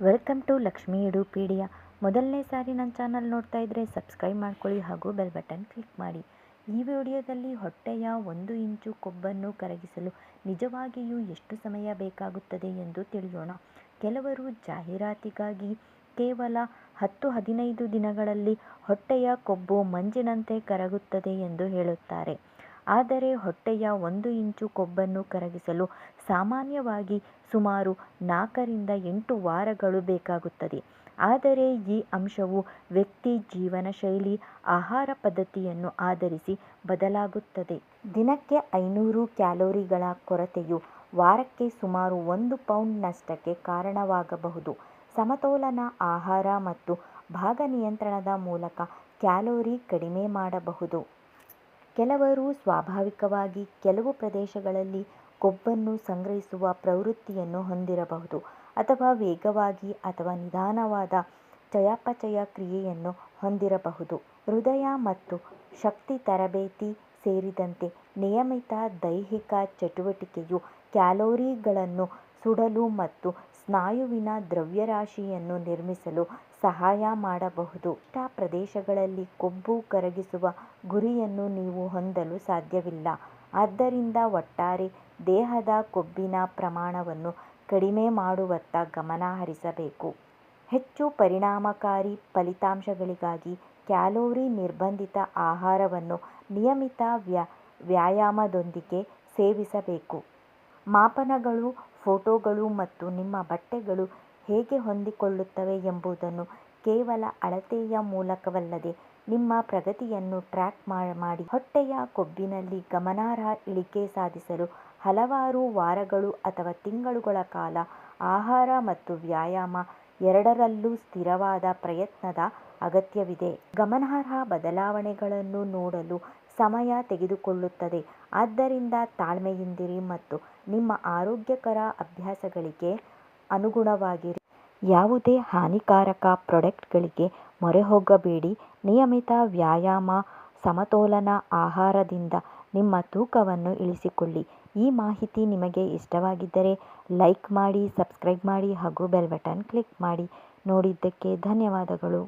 Welcome to Lakshmi ಎಡುಪೀಡಿಯಾ ಮೊದಲನೇ ಸಾರಿ ನನ್ನ channel ನೋಡ್ತಾ ಇದ್ದರೆ ಸಬ್ಸ್ಕ್ರೈಬ್ ಮಾಡ್ಕೊಳ್ಳಿ ಹಾಗೂ ಬೆಲ್ ಬಟನ್ ಕ್ಲಿಕ್ ಮಾಡಿ. ಈ ವಿಡಿಯೋದಲ್ಲಿ ಹೊಟ್ಟೆಯ ಒಂದು ಇಂಚು ಕೊಬ್ಬನ್ನು ಕರಗಿಸಲು ನಿಜವಾಗಿಯೂ ಎಷ್ಟು ಸಮಯ ಬೇಕಾಗುತ್ತದೆ ಎಂದು ತಿಳಿಯೋಣ. ಕೆಲವರು ಜಾಹೀರಾತಿಗಾಗಿ ಕೇವಲ ಹತ್ತು ಹದಿನೈದು ದಿನಗಳಲ್ಲಿ ಹೊಟ್ಟೆಯ ಕೊಬ್ಬು ಮಂಜಿನಂತೆ ಕರಗುತ್ತದೆ ಎಂದು ಹೇಳುತ್ತಾರೆ. ಆದರೆ ಹೊಟ್ಟೆಯ ಒಂದು ಇಂಚು ಕೊಬ್ಬನ್ನು ಕರಗಿಸಲು ಸಾಮಾನ್ಯವಾಗಿ ಸುಮಾರು ನಾಲ್ಕರಿಂದ ಎಂಟು ವಾರಗಳು ಬೇಕಾಗುತ್ತದೆ. ಆದರೆ ಈ ಅಂಶವು ವ್ಯಕ್ತಿ ಜೀವನ ಶೈಲಿ ಆಹಾರ ಪದ್ಧತಿಯನ್ನು ಆಧರಿಸಿ ಬದಲಾಗುತ್ತದೆ. ದಿನಕ್ಕೆ ಐನೂರು ಕ್ಯಾಲೋರಿಗಳ ಕೊರತೆಯು ವಾರಕ್ಕೆ ಸುಮಾರು ಒಂದು ಪೌಂಡ್ ನಷ್ಟಕ್ಕೆ ಕಾರಣವಾಗಬಹುದು. ಸಮತೋಲನ ಆಹಾರ ಮತ್ತು ಭಾಗ ನಿಯಂತ್ರಣದ ಮೂಲಕ ಕ್ಯಾಲೋರಿ ಕಡಿಮೆ ಮಾಡಬಹುದು. ಕೆಲವರು ಸ್ವಾಭಾವಿಕವಾಗಿ ಕೆಲವು ಪ್ರದೇಶಗಳಲ್ಲಿ ಕೊಬ್ಬನ್ನು ಸಂಗ್ರಹಿಸುವ ಪ್ರವೃತ್ತಿಯನ್ನು ಹೊಂದಿರಬಹುದು ಅಥವಾ ವೇಗವಾಗಿ ಅಥವಾ ನಿಧಾನವಾದ ಚಯಾಪಚಯ ಕ್ರಿಯೆಯನ್ನು ಹೊಂದಿರಬಹುದು. ಹೃದಯ ಮತ್ತು ಶಕ್ತಿ ತರಬೇತಿ ಸೇರಿದಂತೆ ನಿಯಮಿತ ದೈಹಿಕ ಚಟುವಟಿಕೆಯು ಕ್ಯಾಲೋರಿಗಳನ್ನು ಸುಡಲು ಮತ್ತು ಸ್ನಾಯುವಿನ ದ್ರವ್ಯರಾಶಿಯನ್ನು ನಿರ್ಮಿಸಲು ಸಹಾಯ ಮಾಡಬಹುದು. ಇಷ್ಟ ಪ್ರದೇಶಗಳಲ್ಲಿ ಕೊಬ್ಬು ಕರಗಿಸುವ ಗುರಿಯನ್ನು ನೀವು ಹೊಂದಲು ಸಾಧ್ಯವಿಲ್ಲ. ಆದ್ದರಿಂದ ಒಟ್ಟಾರೆ ದೇಹದ ಕೊಬ್ಬಿನ ಪ್ರಮಾಣವನ್ನು ಕಡಿಮೆ ಮಾಡುವತ್ತ ಗಮನ ಹರಿಸಬೇಕು. ಹೆಚ್ಚು ಪರಿಣಾಮಕಾರಿ ಫಲಿತಾಂಶಗಳಿಗಾಗಿ ಕ್ಯಾಲೋರಿ ನಿರ್ಬಂಧಿತ ಆಹಾರವನ್ನು ನಿಯಮಿತ ವ್ಯಾ, ವ್ಯಾಯಾಮದೊಂದಿಗೆ ಸೇವಿಸಬೇಕು. ಮಾಪನಗಳು ಫೋಟೋಗಳು ಮತ್ತು ನಿಮ್ಮ ಬಟ್ಟೆಗಳು ಹೇಗೆ ಹೊಂದಿಕೊಳ್ಳುತ್ತವೆ ಎಂಬುದನ್ನು ಕೇವಲ ಅಳತೆಯ ಮೂಲಕವಲ್ಲದೆ ನಿಮ್ಮ ಪ್ರಗತಿಯನ್ನು ಟ್ರ್ಯಾಕ್ ಮಾಡಿ ಹೊಟ್ಟೆಯ ಕೊಬ್ಬಿನಲ್ಲಿ ಗಮನಾರ್ಹ ಇಳಿಕೆ ಸಾಧಿಸಲು ಹಲವಾರು ವಾರಗಳು ಅಥವಾ ತಿಂಗಳುಗಳ ಕಾಲ ಆಹಾರ ಮತ್ತು ವ್ಯಾಯಾಮ ಎರಡರಲ್ಲೂ ಸ್ಥಿರವಾದ ಪ್ರಯತ್ನದ ಅಗತ್ಯವಿದೆ. ಗಮನಾರ್ಹ ಬದಲಾವಣೆಗಳನ್ನು ನೋಡಲು ಸಮಯ ತೆಗೆದುಕೊಳ್ಳುತ್ತದೆ. ಆದ್ದರಿಂದ ತಾಳ್ಮೆಯಿಂದಿರಿ ಮತ್ತು ನಿಮ್ಮ ಆರೋಗ್ಯಕರ ಅಭ್ಯಾಸಗಳಿಗೆ ಅನುಗುಣವಾಗಿರಿ. ಯಾವುದೇ ಹಾನಿಕಾರಕ ಪ್ರಾಡಕ್ಟ್ಗಳಿಗೆ ಮೊರೆಹೋಗಬೇಡಿ. ನಿಯಮಿತ ವ್ಯಾಯಾಮ, ಸಮತೋಲನ ಆಹಾರದಿಂದ ನಿಮ್ಮ ತೂಕವನ್ನು ಇಳಿಸಿಕೊಳ್ಳಿ. ಈ ಮಾಹಿತಿ ನಿಮಗೆ ಇಷ್ಟವಾಗಿದ್ದರೆ ಲೈಕ್ ಮಾಡಿ, ಸಬ್ಸ್ಕ್ರೈಬ್ ಮಾಡಿ ಹಾಗೂ ಬೆಲ್ ಬಟನ್ ಕ್ಲಿಕ್ ಮಾಡಿ. ನೋಡಿದ್ದಕ್ಕೆ ಧನ್ಯವಾದಗಳು.